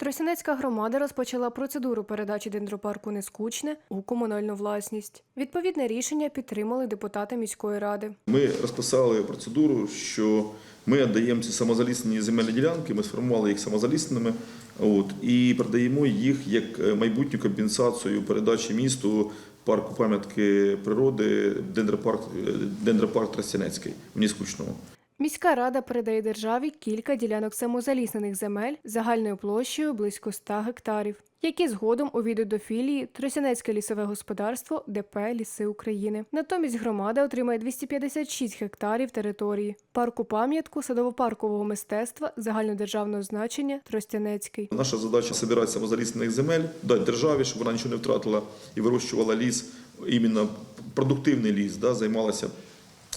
Тростянецька громада розпочала процедуру передачі дендропарку Нескучне у комунальну власність. Відповідне рішення підтримали депутати міської ради. Ми розписали процедуру, що ми віддаємо ці самозаліснені земельні ділянки, ми сформували їх самозалісненими от, і передаємо їх як е, майбутню компенсацію передачі місту парку пам'ятки природи дендропарк, е, дендропарк Тростянецький в Ніскучному. Міська рада передає державі кілька ділянок самозаліснених земель загальною площею близько 100 гектарів, які згодом увійдуть до філії Тростянецьке лісове господарство ДП Ліси України. Натомість громада отримає 256 гектарів території, парку пам'ятку садово-паркового мистецтва загальнодержавного значення Тростянецький. Наша задача збирати самозаліснених земель, дати державі, щоб вона нічого не втратила і вирощувала ліс, іменно продуктивний ліс, да, займалася,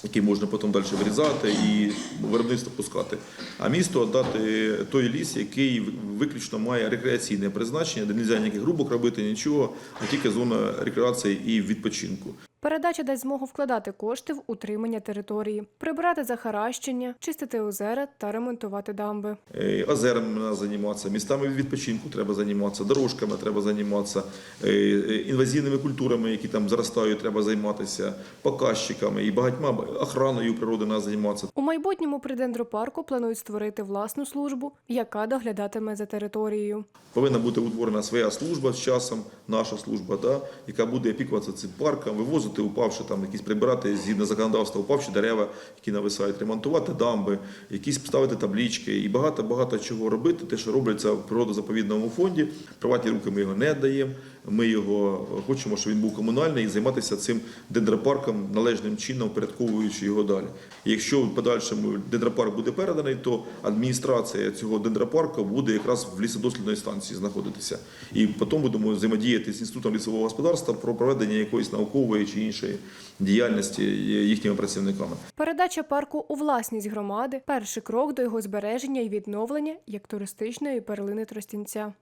який можна потім далі вирізати і виробництво пускати. А місто віддати той ліс, який виключно має рекреаційне призначення, де не можна ніяких грубок робити, нічого, а тільки зона рекреації і відпочинку. Передача дасть змогу вкладати кошти в утримання території, прибирати захаращення, чистити озера та ремонтувати дамби. Е, Озерами треба займатися, містами відпочинку треба займатися, дорожками треба займатися, е, е, культурами, які там зростають, треба займатися, показчиками і багатьма охраною природи треба займатися. У майбутньому при дендропарку планують створити власну службу, яка доглядатиме за територією. Повинна бути утворена своя служба з часом, наша служба, да, яка буде опікуватися цим парком, вивозити упавши там, якісь прибирати згідно законодавства, упавші дерева, які нависають, ремонтувати дамби, якісь ставити таблічки і багато багато чого робити. Те, що робляться в природозаповідному фонді. Приватні руки ми його не даємо. Ми його хочемо, щоб він був комунальний і займатися цим дендропарком належним чином, впорядковуючи його далі. Якщо в подальшому дендропарк буде переданий, то адміністрація цього дендропарку буде якраз в лісодослідної станції знаходитися. І потім будемо взаємодіяти з інститутом лісового господарства про проведення якоїсь наукової чи іншої діяльності їхніми працівниками. Передача парку у власність громади перший крок до його збереження і відновлення як туристичної перлини Тростянця.